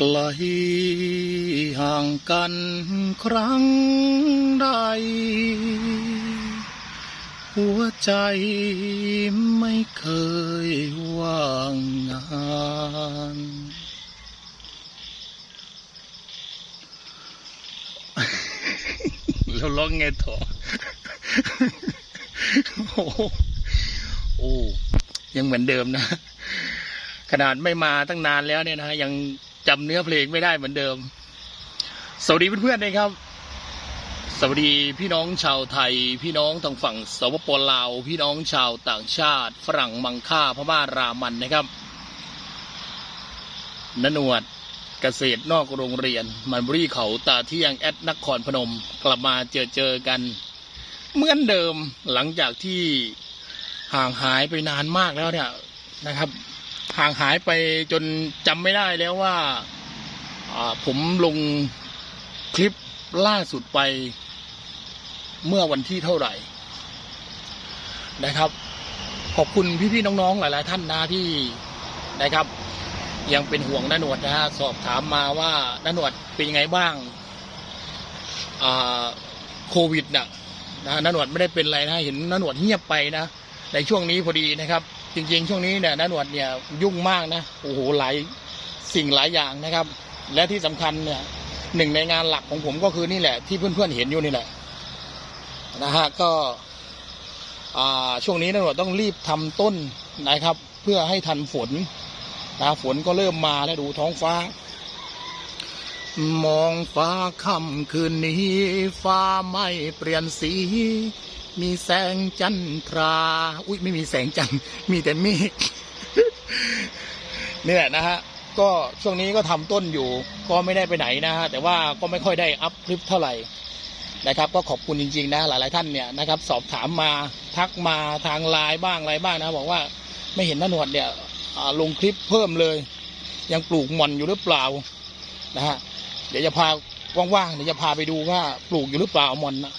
ไกลห่างกันครั้งใด หัวใจไม่เคยว่างงานเราร้องไงต่อ โอ้โอ้ยังเหมือนเดิมนะ ขนาดไม่มาตั้งนานแล้วเนี่ยนะยัง จำเนื้อเพลงไม่ได้เหมือนเดิม สวัสดีเพื่อนๆนะครับ สวัสดีพี่น้องชาวไทย พี่น้องทางฝั่งสปปลาว พี่น้องชาวต่างชาติ ฝรั่งมังค่าพม่ารามันนะครับนนวดเกษตรนอกโรงเรียน มันบุรีเขาตาเที่ยงแอดนครพนม กลับมาเจอเจอกัน เหมือนเดิมหลังจากที่ห่างหายไปนานมากแล้วเนี่ยนะครับ ห่างหายไปจนจำไม่ได้แล้วว่าผมลงคลิปล่าสุดไปเมื่อวันที่เท่าไหร่ นะครับ ขอบคุณพี่ๆน้องๆหลาย ๆ ท่านนะที่นะครับ ยังเป็นห่วงน้าหนวดนะฮะสอบถามมาว่าน้าหนวดเป็นยังไงบ้างอ่าโควิดน่ะนะน้าหนวดไม่ได้เป็นอะไรนะเห็นน้าหนวดเงียบไปนะในช่วงนี้พอดีนะครับ จริงๆ ช่วงนี้เนี่ยน้าหนวดเนี่ยยุ่งมากนะโอ้โหหลายสิ่งหลายอย่างนะครับ และที่สำคัญเนี่ยหนึ่งในงานหลักของผมก็คือนี่แหละ ที่เพื่อนๆเห็นอยู่นี่แหละนะฮะก็อ่าช่วงนี้น้าหนวดต้องรีบทำต้นนะครับ เพื่อให้ทันฝนนะฝนก็เริ่มมาแล้วดูท้องฟ้า มองฟ้าค่ำคืนนี้ ฟ้าไม่เปลี่ยนสี มีแสงจันทรา อุ้ยไม่มีแสงจันทร์มีแต่เมฆนี่แหละนะฮะก็ช่วงนี้ก็ทำต้นอยู่ ก็ไม่ได้ไปไหนนะฮะแต่ว่าก็ไม่ค่อยได้อัพคลิปเท่าไหร่นะครับ ก็ขอบคุณจริงๆนะหลายๆท่านเนี่ยนะครับ สอบถามมาทักมาทางไลน์บ้างอะไรบ้างนะบอกว่าไม่เห็นน้าหนวดเนี่ยลงคลิปเพิ่มเลย ยังปลูกหม่อนอยู่หรือเปล่านะฮะเดี๋ยวจะพา ว่างๆเดี๋ยวจะพาไปดูว่าปลูกอยู่หรือเปล่าหม่อนนะ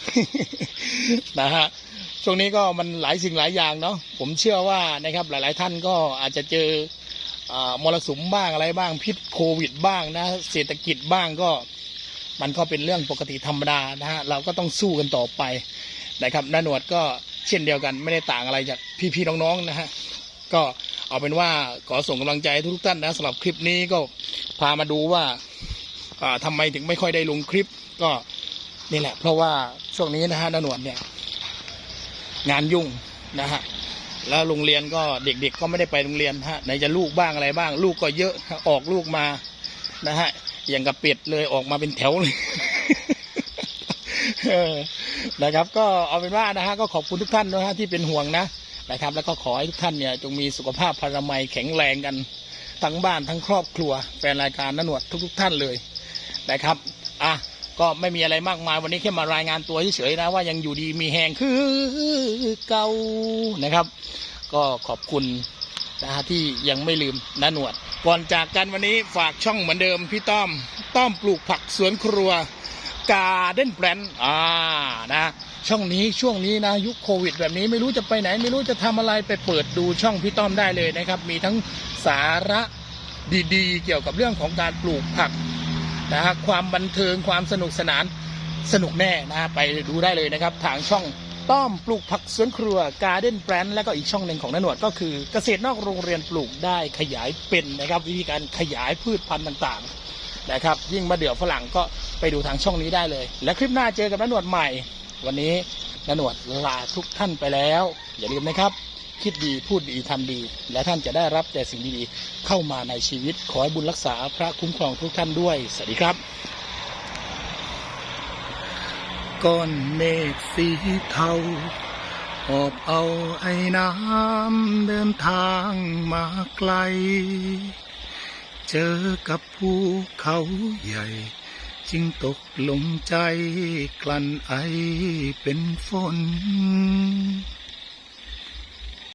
นะฮะช่วงนี้ก็มันหลายสิ่งหลายอย่างเนาะผมเชื่อว่านะครับหลาย ๆ ท่านก็อาจจะเจออมรสุมบ้างอะไรบ้างพิษโควิดบ้างนะ เศรษฐกิจบ้างก็มันก็เป็นเรื่องปกติธรรมดานะฮะเราก็ต้องสู้กันต่อไปนะครับน้าหนวดก็เช่นเดียวกันไม่ได้ต่างอะไรจากพี่ ๆ น้อง ๆ นะฮะก็เอาเป็นว่าขอส่งกำลังใจให้ทุกท่านนะสำหรับคลิปนี้ก็พามาดูว่า อ่าทำไมถึงไม่ค่อยได้ลงคลิป ก็นี่แหละ เพราะว่าช่วงนี้นะฮะนหนวดเนี่ย งานยุ่งนะฮะแล้วโรงเรียนก็เด็กๆ ก็ไม่ได้ไปโรงเรียนฮะไหนจะลูกบ้างอะไรบ้าง ลูกก็เยอะออกลูกมานะฮะอย่างกับเป็ดเลยออกมาเป็นแถวเลยนะครับ ก็เอาเป็นว่านะฮะก็ขอบคุณทุกท่านนะฮะที่เป็นห่วงนะนะครับ แล้วก็ขอให้ทุกท่านเนี่ยจงมีสุขภาพพลามัยแข็งแรงกันทั้งบ้านทั้งครอบครัวแฟนรายการนหนวดทุก ๆ ท่านเลย นะครับอะก็ไม่มีอะไรมากมายวันนี้แค่มารายงานตัวเฉยๆนะว่ายังอยู่ดีมีแหงคือเก่านะครับ ก็ขอบคุณนะฮะที่ยังไม่ลืมนาหนวด ก่อนจากกันวันนี้ฝากช่องเหมือนเดิมพี่ต้อมต้อมปลูกผักสวนครัวกาเด้นแบรนด์อ่านะช่องนี้ช่วงนี้นะยุคโควิด แบบนี้ไม่รู้จะไปไหน ไม่รู้จะทำอะไรไปเปิดดูช่องพี่ต้อมได้เลยนะครับ มีทั้งสาระดีๆ เกี่ยวกับเรื่องของการปลูกผัก นะฮะความบันเทิงความสนุกสนานสนุกแน่นะฮะไปดูได้เลยนะครับ ทางช่องต้อมปลูกผักสวนครัวการ์เด้นแบรนด์แล้วก็อีกช่องหนึ่งของนหนวดก็คือเกษตรนอกโรงเรียนปลูกได้ขยายเป็นนะครับ วิธีการขยายพืชพันธุ์ต่างๆนะครับ ยิ่งมาเดื่อฝรั่งก็ไปดูทางช่องนี้ได้เลย และคลิปหน้าเจอกับนหนวดใหม่ วันนี้นหนวดลาทุกท่านไปแล้ว อย่าลืมนะครับ คิดดีพูดดีทำดี และท่านจะได้รับแต่สิ่งดีๆเข้ามาในชีวิต ขอให้บุญรักษาพระคุ้มครองทุกท่านด้วย สวัสดีครับ ก้อนเมฆสีเทาหอบเอาไอ้น้ำเดินทางมาไกล เจอกับภูเขาใหญ่จึงตกลงใจกลั้นไอเป็นฝน